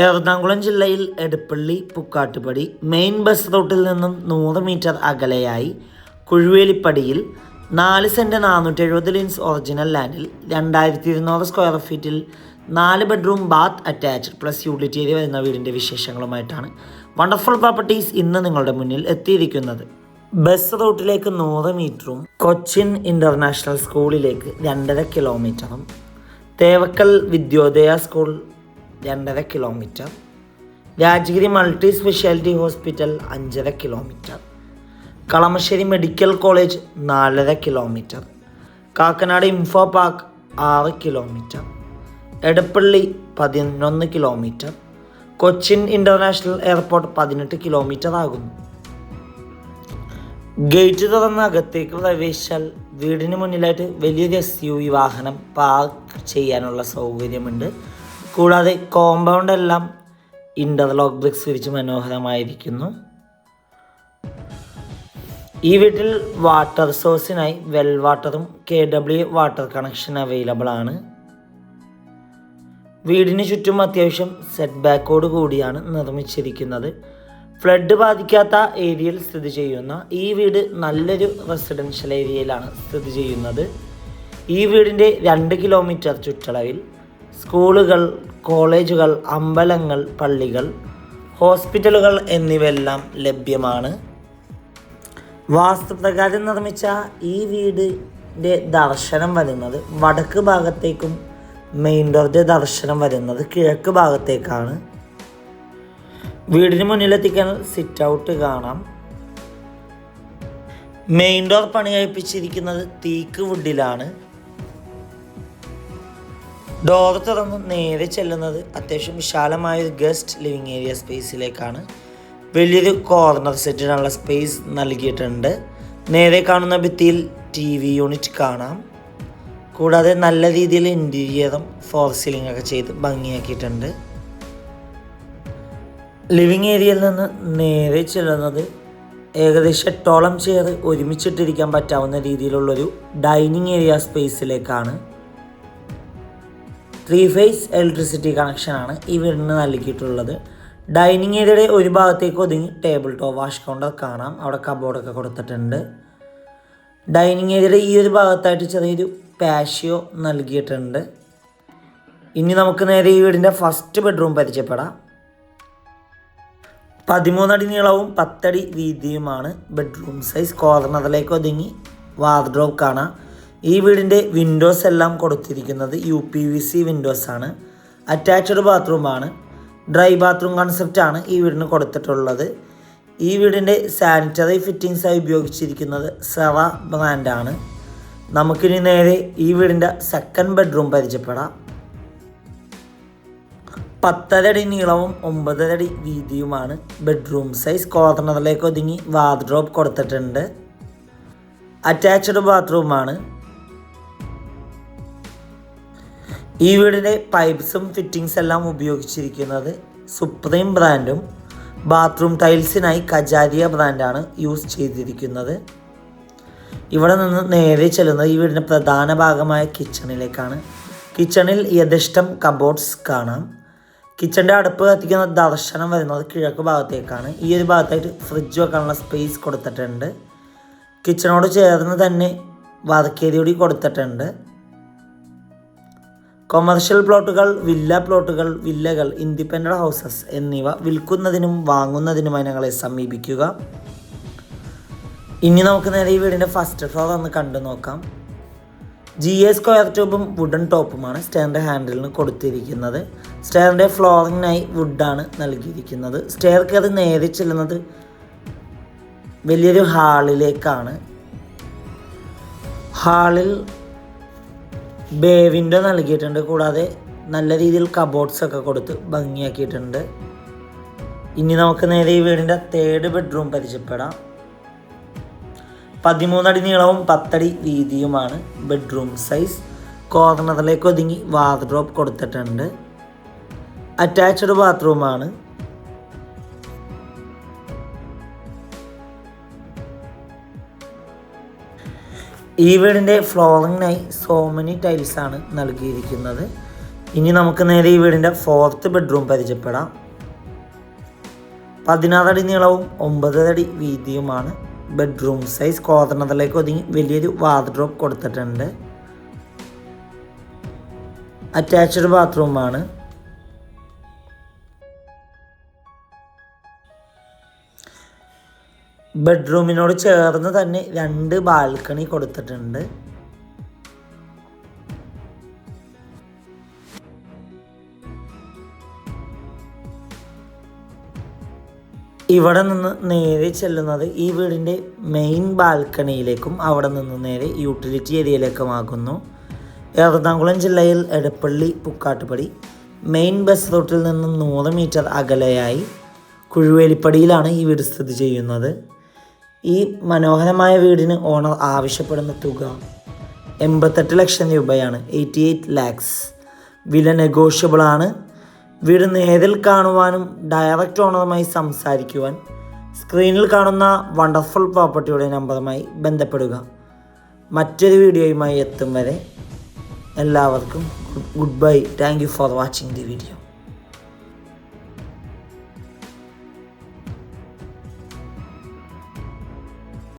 എറണാകുളം ജില്ലയിൽ Edappally Pukkattupadi main bus റൂട്ടിൽ നിന്നും നൂറ് മീറ്റർ അകലെയായി കുഴുവേലിപ്പടിയിൽ നാല് സെന്റ് നാനൂറ്റി എഴുപത് ലിൻസ് ഒറിജിനൽ ലാൻഡിൽ രണ്ടായിരത്തി ഇരുന്നൂറ് സ്ക്വയർ ഫീറ്റിൽ നാല് bedroom bath attached plus utility area വരുന്ന വീടിന്റെ വിശേഷങ്ങളുമായിട്ടാണ് വണ്ടർഫുൾ പ്രോപ്പർട്ടീസ് ഇന്ന് നിങ്ങളുടെ മുന്നിൽ എത്തിയിരിക്കുന്നത്. ബസ് റൂട്ടിലേക്ക് നൂറ് മീറ്ററും കൊച്ചിൻ ഇന്റർനാഷണൽ സ്കൂളിലേക്ക് രണ്ടര കിലോമീറ്ററും തേവക്കൽ വിദ്യോദയ സ്കൂൾ രണ്ടര kilometre Rajagiri multi speciality hospital അഞ്ചര കിലോമീറ്റർ കളമശ്ശേരി മെഡിക്കൽ കോളേജ് നാലര കിലോമീറ്റർ കാക്കനാട് ഇൻഫോ പാർക്ക് ആറ് കിലോമീറ്റർ എടപ്പള്ളി പതിനൊന്ന് കിലോമീറ്റർ കൊച്ചിൻ ഇന്റർനാഷണൽ എയർപോർട്ട് പതിനെട്ട് കിലോമീറ്റർ ആകുന്നു. ഗേറ്റ് തുറന്ന് അകത്തേക്ക് പ്രവേശിച്ചാൽ വീടിന് മുന്നിലായിട്ട് വലിയൊരു എസ് യു വി വാഹനം പാർക്ക് ചെയ്യാനുള്ള സൗകര്യമുണ്ട്. കൂടാതെ കോമ്പൗണ്ട് എല്ലാം ഇന്റർലോക്ക് ബ്രിക്സ് വിരിച്ച് മനോഹരമായിരിക്കുന്നു. ഈ വീട്ടിൽ വാട്ടർ സോഴ്സിനായി വെൽ വാട്ടറും K W water connection available ആണ്. വീടിന് ചുറ്റും അത്യാവശ്യം സെറ്റ് ബാക്കോട് കൂടിയാണ് നിർമ്മിച്ചിരിക്കുന്നത്. ഫ്ലഡ് ബാധിക്കാത്ത ഏരിയയിൽ സ്ഥിതി ചെയ്യുന്ന ഈ വീട് നല്ലൊരു റെസിഡൻഷ്യൽ ഏരിയയിലാണ് സ്ഥിതി ചെയ്യുന്നത്. ഈ വീടിന്റെ രണ്ട് കിലോമീറ്റർ ചുറ്റളവിൽ സ്കൂളുകൾ കോളേജുകൾ അമ്പലങ്ങൾ പള്ളികൾ ഹോസ്പിറ്റലുകൾ എന്നിവയെല്ലാം ലഭ്യമാണ്. വാസ്തുപ്രകാരം നിർമ്മിച്ച ഈ വീടിന്റെ ദർശനം വരുന്നത് വടക്ക് ഭാഗത്തേക്കും മെയിൻ ഡോറിന്റെ ദർശനം വരുന്നത് കിഴക്ക് ഭാഗത്തേക്കാണ്. വീടിന് മുന്നിലെത്തിക്കാൻ സിറ്റ് ഔട്ട് കാണാം. മെയിൻ ഡോർ പണി കഴിപ്പിച്ചിരിക്കുന്നത് തീക്ക് വുഡിലാണ് ഡോർ തുറന്ന് നേരെ ചെല്ലുന്നത് അത്യാവശ്യം വിശാലമായ ഒരു ഗസ്റ്റ് ലിവിങ് ഏരിയ സ്പേസിലേക്കാണ്. വലിയൊരു കോർണർ സെറ്റിനുള്ള സ്പേസ് നൽകിയിട്ടുണ്ട്. നേരെ കാണുന്ന ഭിത്തിയിൽ ടി വി യൂണിറ്റ് കാണാം. കൂടാതെ നല്ല രീതിയിൽ ഇന്റീരിയറും ഫോർ സീലിംഗ് ഒക്കെ ചെയ്ത് ഭംഗിയാക്കിയിട്ടുണ്ട്. ലിവിങ് ഏരിയയിൽ നിന്ന് നേരെ ചെല്ലുന്നത് ഏകദേശം എട്ടോളം ചെയർ ഒരുമിച്ചിട്ടിരിക്കാൻ പറ്റാവുന്ന രീതിയിലുള്ളൊരു ഡൈനിങ് ഏരിയ സ്പേസിലേക്കാണ്. ത്രീ ഫേസ് ഇലക്ട്രിസിറ്റി കണക്ഷനാണ് ഈ വീടിന് നൽകിയിട്ടുള്ളത്. ഡൈനിങ് ഏരിയയുടെ ഒരു ഭാഗത്തേക്ക് ഒതുങ്ങി ടേബിൾ ടോപ്പ് വാഷ് കൗണ്ടർ കാണാം. അവിടെ കബോർഡൊക്കെ കൊടുത്തിട്ടുണ്ട്. ഡൈനിങ് ഏരിയയുടെ ഈ ഒരു ഭാഗത്തായിട്ട് ചെറിയൊരു പാഷ്യോ നൽകിയിട്ടുണ്ട്. ഇനി നമുക്ക് നേരെ ഈ വീടിന്റെ ഫസ്റ്റ് ബെഡ്റൂം പരിചയപ്പെടാം. പതിമൂന്നടി നീളവും പത്തടി വീതിയുമാണ് ബെഡ്റൂം സൈസ് കോർണറിലേക്ക് ഒതുങ്ങി വാർഡ്രോബ് കാണാം. ഈ വീടിന്റെ വിൻഡോസ് എല്ലാം കൊടുത്തിരിക്കുന്നത് U P V C windows ആണ്. അറ്റാച്ച്ഡ് ബാത്റൂമാണ് ഡ്രൈ ബാത്റൂം ആണ് ഈ വീടിന് കൊടുത്തിട്ടുള്ളത്. ഈ വീടിന്റെ സാനിറ്ററി ഫിറ്റിങ്സായി ഉപയോഗിച്ചിരിക്കുന്നത് സെറ ബ്രാൻഡാണ് നമുക്കിനി നേരെ ഈ വീടിന്റെ സെക്കൻഡ് ബെഡ്റൂം പരിചയപ്പെടാം. പത്തരടി നീളവും ഒമ്പതരടി വീതിയുമാണ് ബെഡ്റൂം സൈസ് കോർണറിലേക്ക് ഒതുങ്ങി വാർഡ്രോബ് കൊടുത്തിട്ടുണ്ട്. അറ്റാച്ച്ഡ് ബാത്റൂമാണ് ഈ വീടിന്റെ പൈപ്പ്സും ഫിറ്റിങ്സ് എല്ലാം ഉപയോഗിച്ചിരിക്കുന്നത് സുപ്രീം ബ്രാൻഡും ബാത്റൂം ടൈൽസിനായി കജാരിയ ബ്രാൻഡാണ് യൂസ് ചെയ്തിരിക്കുന്നത്. ഇവിടെ നിന്ന് നേരെ ചെല്ലുന്നത് ഈ വീടിന്റെ പ്രധാന ഭാഗമായ കിച്ചണിലേക്കാണ് കിച്ചണിൽ യഥിഷ്ടം കബോർഡ്സ് കാണാം. കിച്ചണിന്റെ അടുപ്പ് കത്തിക്കുന്ന ദർശനം വരുന്നത് കിഴക്ക് ഭാഗത്തേക്കാണ്. ഈ ഒരു ഭാഗത്തായിട്ട് ഫ്രിഡ്ജ് വെക്കാനുള്ള സ്പേസ് കൊടുത്തിട്ടുണ്ട്. കിച്ചണോട് ചേർന്ന് തന്നെ വർക്കേരിയോടി കൊടുത്തിട്ടുണ്ട്. കൊമേർഷ്യൽ പ്ലോട്ടുകൾ വില്ല പ്ലോട്ടുകൾ വില്ലകൾ ഇൻഡിപെൻഡന്റ് ഹൗസസ് എന്നിവ വിൽക്കുന്നതിനും വാങ്ങുന്നതിനുമായി ഞങ്ങളെ സമീപിക്കുക. ഇനി നമുക്ക് നേരെ ഈ വീടിന്റെ ഫസ്റ്റ് ഫ്ലോർ ഒന്ന് കണ്ടു നോക്കാം. ജി എ സ്ക്വയർ ട്യൂബും വുഡൻ ടോപ്പുമാണ് സ്റ്റെയറിന്റെ ഹാൻഡിലിന് കൊടുത്തിരിക്കുന്നത്. സ്റ്റെയറിന്റെ ഫ്ലോറിങ്ങിനായി വുഡാണ് നൽകിയിരിക്കുന്നത്. സ്റ്റെയർ കയറി നേരെ ചെല്ലുന്നത് വലിയൊരു ഹാളിലേക്കാണ് ഹാളിൽ ബേ വിൻഡോ നൽകിയിട്ടുണ്ട് കൂടാതെ നല്ല രീതിയിൽ കബോർഡ്സ് ഒക്കെ കൊടുത്ത് ഭംഗിയാക്കിയിട്ടുണ്ട്. ഇനി നമുക്ക് നേരെ ഈ വീടിന്റെ തേർഡ് ബെഡ്റൂം പരിചയപ്പെടാം. പതിമൂന്നടി നീളവും പത്തടി വീതിയുമാണ് ബെഡ്റൂം സൈസ് കോർണറിലേക്ക് ഒതുങ്ങി വാർഡ്രോപ്പ് കൊടുത്തിട്ടുണ്ട്. അറ്റാച്ച്ഡ് ബാത്റൂമാണ് ഈ വീടിന്റെ ഫ്ലോറിങ്ങിനായി ടൈൽസ് ആണ് നൽകിയിരിക്കുന്നത്. ഇനി നമുക്ക് നേരെ ഈ വീടിന്റെ ഫോർത്ത് ബെഡ്റൂം പരിചയപ്പെടാം. പതിനാറടി നീളവും ഒമ്പതടി വീതിയുമാണ് ബെഡ്റൂം സൈസ് കോർണറിലേക്ക് ഒതുങ്ങി വലിയൊരു വാർഡ്രോബ് കൊടുത്തിട്ടുണ്ട്. അറ്റാച്ച്ഡ് ബാത്റൂമാണ് ബെഡ്റൂമിനോട് ചേർന്ന് തന്നെ രണ്ട് ബാൽക്കണി കൊടുത്തിട്ടുണ്ട്. ഇവിടെ നിന്ന് നേരെ ചെല്ലുന്നത് ഈ വീടിന്റെ മെയിൻ ബാൽക്കണിയിലേക്കും അവിടെ നിന്ന് നേരെ യൂട്ടിലിറ്റി ഏരിയയിലേക്കുമാകുന്നു. എറണാകുളം ജില്ലയിൽ എടപ്പള്ളി പുക്കാട്ടുപടി മെയിൻ ബസ് റൂട്ടിൽ നിന്നും നൂറ് മീറ്റർ അകലെയായി കുഴുവേലിപ്പടിയിലാണ് ഈ വീട് സ്ഥിതി ചെയ്യുന്നത്. ഈ മനോഹരമായ വീടിന് ഓണർ ആവശ്യപ്പെടുന്ന തുക എൺപത്തെട്ട് ലക്ഷം രൂപയാണ്. Eighty eight lakhs. വില നെഗോഷ്യബിൾ ആണ്. വീട് നേരിൽ കാണുവാനും ഡയറക്റ്റ് ഓണറുമായി സംസാരിക്കുവാൻ സ്ക്രീനിൽ കാണുന്ന വണ്ടർഫുൾ പ്രോപ്പർട്ടിയുടെ നമ്പറുമായി ബന്ധപ്പെടുക. മറ്റൊരു വീഡിയോയുമായി എത്തും വരെ എല്ലാവർക്കും good bye thank you for watching the video